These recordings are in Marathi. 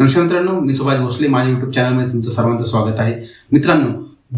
नमस्कार मित्रांनो मी सुभाष भोसले. माझ्या युट्यूब चॅनलमध्ये तुमचं सर्वांचं स्वागत आहे. मित्रांनो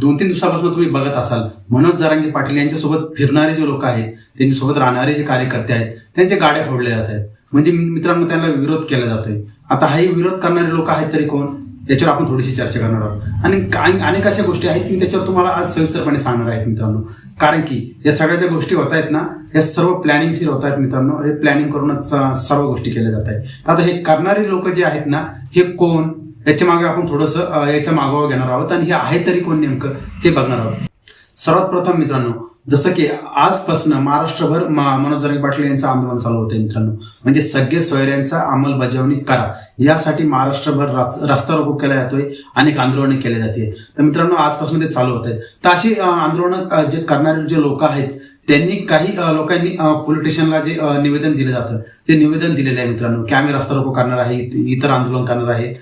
दोन तीन दिवसापासून तुम्ही बघत असाल मनोज जरांगे पाटील यांच्यासोबत फिरणारे जे लोक आहेत त्यांच्यासोबत राहणारे जे कार्यकर्ते आहेत त्यांच्या गाड्या फोडल्या जात आहेत. म्हणजे मित्रांनो त्यांना विरोध केला जातोय. आता हाही विरोध करणारे लोक आहेत तरी कोण? याच्यावर आपण थोडीशी चर्चा करणार आहोत. आणि काही अनेक अशा गोष्टी आहेत मी त्याच्यावर तुम्हाला आज सविस्तरपणे सांगणार आहेत मित्रांनो. कारण की या सगळ्या ज्या गोष्टी होत आहेत ना या सर्व प्लॅनिंगशीर होत आहेत मित्रांनो. हे प्लॅनिंग करूनच सर्व गोष्टी केल्या जात आहेत. आता हे करणारे लोक जे आहेत ना हे कोण? याच्या मागे आपण थोडंसं याचा मागोवा घेणार आहोत. आणि हे आहे तरी कोण नेमकं हे बघणार आहोत. सर्वात प्रथम मित्रांनो जसं की आजपासून महाराष्ट्रभर मनोज जरांगे पाटील यांचं आंदोलन चालू होतं मित्रांनो. म्हणजे सगळे सोयऱ्यांचा अंमलबजावणी करा. यासाठी महाराष्ट्रभर रस्ता रोको केला जातोय अनेक आंदोलने केले जाते तर मित्रांनो आजपासून ते चालू होत आहेत तर अशी आंदोलन जे करणारे जे लोक आहेत त्यांनी काही लोकांनी पोलीस स्टेशनला जे निवेदन दिलं जातं ते निवेदन दिलेलं आहे मित्रांनो. की आम्ही रस्ता रोको करणार आहे इतर आंदोलन करणार आहे.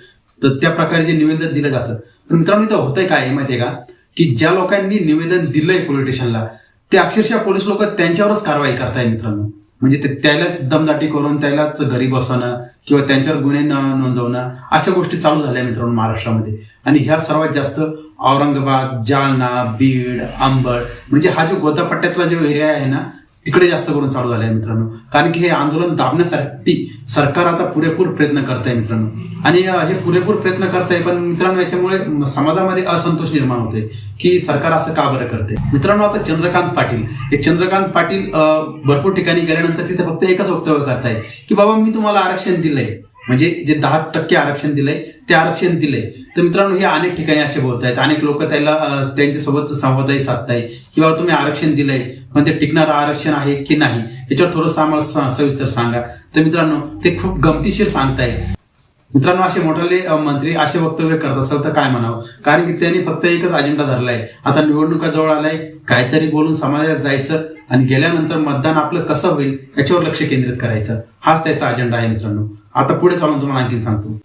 तर त्या प्रकारे जे निवेदन दिलं जातं. तर मित्रांनो इथं होतंय काय आहे माहितीये का? की ज्या लोकांनी निवेदन दिलंय पोलीस स्टेशनला ते अक्षरशः पोलीस लोक त्यांच्यावरच कारवाई करताय मित्रांनो. म्हणजे ते त्यालाच दमदाटी करून त्यालाच घरी बसवणं किंवा त्यांच्यावर गुन्हे न- नोंदवणं अशा गोष्टी चालू झाल्या मित्रांनो महाराष्ट्रामध्ये. आणि ह्या सर्वात जास्त औरंगाबाद जालना बीड आंबड म्हणजे हा जो गोदापट्ट्यातला जो एरिया आहे ना तिकडे जास्त करून चालू झाले आहे मित्रांनो. कारण की हे आंदोलन दाबण्यासाठी सरकार आता पुरेपूर प्रयत्न करत आहे मित्रांनो. आणि हे पुरेपूर प्रयत्न करत आहे पण मित्रांनो याच्यामुळे समाजामध्ये असंतोष निर्माण होतोय की सरकार असं का बरं करते मित्रांनो आता चंद्रकांत पाटील. हे चंद्रकांत पाटील भरपूर ठिकाणी गेल्यानंतर तिथे फक्त एकच वक्तव्य करताय की बाबा मी तुम्हाला आरक्षण दिलंय. म्हणजे जे दहा टक्के आरक्षण दिलंय ते आरक्षण दिलंय. तर मित्रांनो हे अनेक ठिकाणी असे बोलत आहेत अनेक लोक त्याला त्यांच्यासोबत संवादही साधताय किंवा तुम्ही आरक्षण दिलंय पण ते टिकणारं आरक्षण आहे की नाही याच्यावर थोडंसं आम्हाला सविस्तर सांगा. तर मित्रांनो ते खूप गमतीशीर सांगताय मित्रांनो असे मोठाले मंत्री असे वक्तव्य करत असेल तर काय म्हणावं? कारण की त्यांनी फक्त एकच अजेंडा धरलाय. आता निवडणुका जवळ आलाय काहीतरी बोलून समाजात जायचं आणि गेल्यानंतर मतदान आपलं कसं होईल याच्यावर लक्ष केंद्रित करायचं. हाच त्याचा अजेंडा आहे मित्रांनो. आता पुढे चालून तुम्हाला आणखी सांगतो.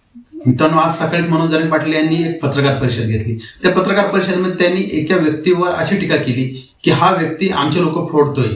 मित्रांनो आज सकाळीच मनोज जरांगे पाटील यांनी एक पत्रकार परिषद घेतली. त्या पत्रकार परिषदेमध्ये त्यांनी एका व्यक्तीवर अशी टीका केली की हा व्यक्ती आमचे लोक फोडतोय.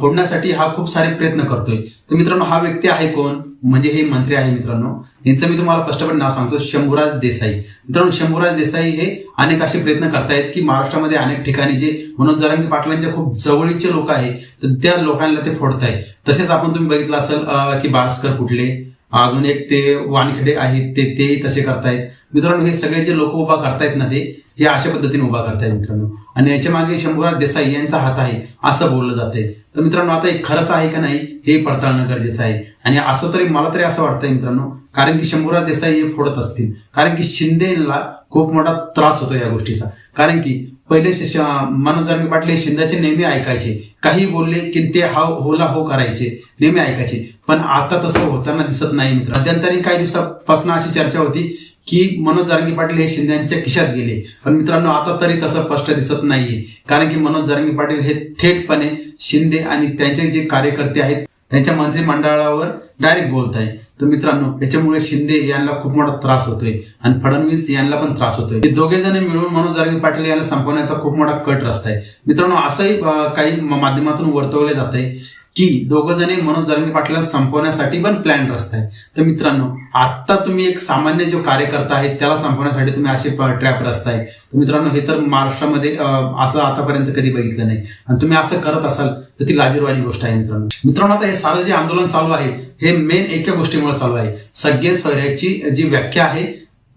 फोडण्यासाठी हा खूप सारे प्रयत्न करतोय. तर मित्रांनो हा व्यक्ती आहे कोण? म्हणजे हे मंत्री आहे मित्रांनो. यांचं मी तुम्हाला स्पष्टपणे नाव सांगतो शंभूराज देसाई. मित्रांनो शंभूराज देसाई हे अनेक असे प्रयत्न करतायत की महाराष्ट्रामध्ये अनेक ठिकाणी जे मनोज जरांगी पाटलांचे खूप जवळीचे लोक आहे तर त्या लोकांना ते फोडताय तसेच आपण तुम्ही बघितलं असेल की बारस्कर कुठले? अजून एक ते वानखेडे आहेत ते तेही तसे करतायत. मित्रांनो हे सगळे जे लोक उभा करतायत ना ते हे अशा पद्धतीने उभा करतायत मित्रांनो. आणि याच्या मागे शंभूराज देसाई यांचा हात आहे असं बोललं जाते तर मित्रांनो आता हे खरंच आहे का नाही हे पडताळणं गरजेचं आहे. आणि असं तरी मला तरी असं वाटतंय मित्रांनो कारण की शंभूराज देसाई हे फोडत असतील. कारण की शिंदेला खूप मोठा त्रास होतो या गोष्टीचा. कारण की पहिले श- श- मनोज जरांगे नेहमी ऐकायचे. काही बोलले की ते हा होला हो करायचे नेहमी ऐकायचे. पण आता तसं होताना दिसत नाही मित्र मध्यंतरी काही दिवसापासून अशी चर्चा होती की मनोज जारंगी पाटील हे शिंदेच्या खिशात गेले. पण मित्रांनो आता तरी तसं स्पष्ट दिसत नाहीये. कारण की मनोज जारंगी पाटील हे थेटपणे शिंदे आणि त्यांचे जे कार्यकर्ते आहेत त्यांच्या मंत्रिमंडळावर डायरेक्ट बोलत आहे. तर मित्रांनो याच्यामुळे शिंदे यांना खूप मोठा त्रास होतोय आणि फडणवीस यांना पण त्रास होतोय. हे दोघे जण मिळून मनोज जारंगी पाटील यांना संपवण्याचा खूप मोठा कट रस्ता आहे. मित्रांनो असंही काही माध्यमातून वर्तवले जात आहे की दोघं जणी मनोज जरंगे पाटलाला संपवण्यासाठी पण प्लॅन रस्ता आहे. तर मित्रांनो आत्ता तुम्ही एक सामान्य जो कार्यकर्ता आहे त्याला संपवण्यासाठी तुम्ही असे ट्रॅप रस्ताय तर मित्रांनो हे तर महाराष्ट्रामध्ये असं आतापर्यंत कधी बघितलं नाही. आणि तुम्ही असं करत असाल तर ती लाजीरवाणी गोष्ट आहे मित्रांनो. मित्रांनो आता हे सारं जे आंदोलन चालू आहे हे मेन एका गोष्टीमुळे चालू आहे. सगळे सहऱ्याची जी व्याख्या आहे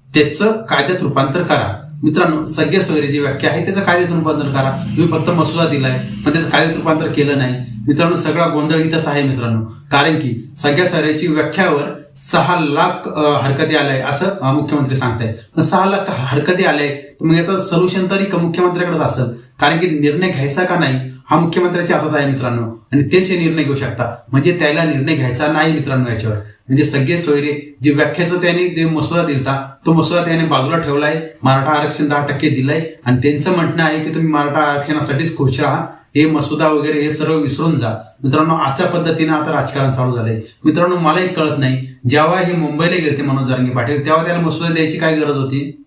त्याचं कायद्यात रूपांतर करा. मित्रांनो सगळ्या जी व्याख्या आहे त्याचं कायद्यात रूपांतर करा. तुम्ही फक्त मसुदा दिलाय पण त्याचं कायद्यात रूपांतर केलं नाही. मित्रांनो सगळा गोंधळ इथंच आहे मित्रांनो. कारण की सगळ्या सोयऱ्याची व्याख्यावर सहा लाख अं, हरकती आलाय असं मुख्यमंत्री सांगताय पण सहा लाख हरकती आल्या तर मग याचं सोल्युशन तरी मुख्यमंत्र्याकडेच असेल. कारण की निर्णय घ्यायचा का नाही हा मुख्यमंत्र्याच्या हातात आहे मित्रांनो. आणि तेच हे निर्णय घेऊ शकता म्हणजे त्याला निर्णय घ्यायचा नाही मित्रांनो याच्यावर. म्हणजे सगळे सोयरे जे व्याख्याचं त्याने जे मसुदा दिलता तो मसुदा त्याने बाजूला ठेवलाय मराठा आरक्षण दहा टक्के दिलंय. आणि त्यांचं म्हणणं आहे की तुम्ही मराठा आरक्षणासाठीच खुश राहा हे मसुदा वगैरे हे सर्व विसरून जा. मित्रांनो अशा पद्धतीने आता राजकारण चालू झालंय. मित्रांनो मलाही कळत नाही जेव्हा हे मुंबईला गेले मनोज जारंगे पाटील तेव्हा त्याला मसुदा द्यायची काय गरज होती?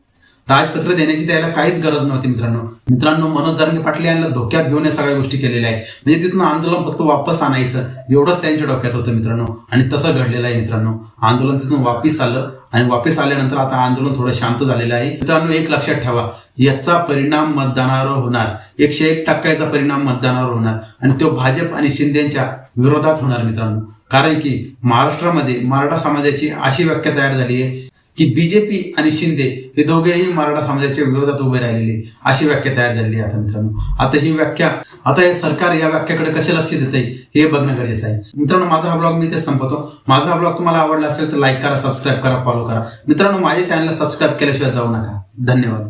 राजपत्र देण्याची त्याला काहीच गरज नव्हती मित्रांनो. मित्रांनो मनोज जरांगे पाटील यांना धोक्यात घेऊन या सगळ्या गोष्टी केलेल्या आहेत. म्हणजे तिथून आंदोलन फक्त वापस आणायचं एवढंच त्यांच्या डोक्यात होतं मित्रांनो. आणि तसं घडलेलं आहे मित्रांनो. आंदोलन तिथून वापिस आलं आणि वापिस आल्यानंतर आता आंदोलन थोडं शांत झालेलं आहे. मित्रांनो एक लक्षात ठेवा याचा परिणाम मतदानावर होणार. एकशे एक टक्क्याचा परिणाम मतदानावर होणार. आणि तो भाजप आणि शिंदेच्या विरोधात होणार मित्रांनो. कारण की महाराष्ट्रामध्ये मराठा समाजाची अशी व्याख्या तयार झाली आहे की बीजेपी आणि शिंदे हे दोघेही मराठा समाजाच्या विरोधात उभे राहिलेले अशी व्याख्या तयार झालेली आहे आता मित्रांनो. आता ही व्याख्या आता हे सरकार या व्याख्याकडे कसे लक्ष देत आहे हे बघणं गरजेचं आहे. मित्रांनो माझा हा ब्लॉग मी इथे संपवतो. माझा हा ब्लॉग तुम्हाला आवडला असेल तर लाईक करा सबस्क्राईब करा फॉलो करा. मित्रांनो माझ्या चॅनलला सबस्क्राईब केल्याशिवाय जाऊ नका. धन्यवाद.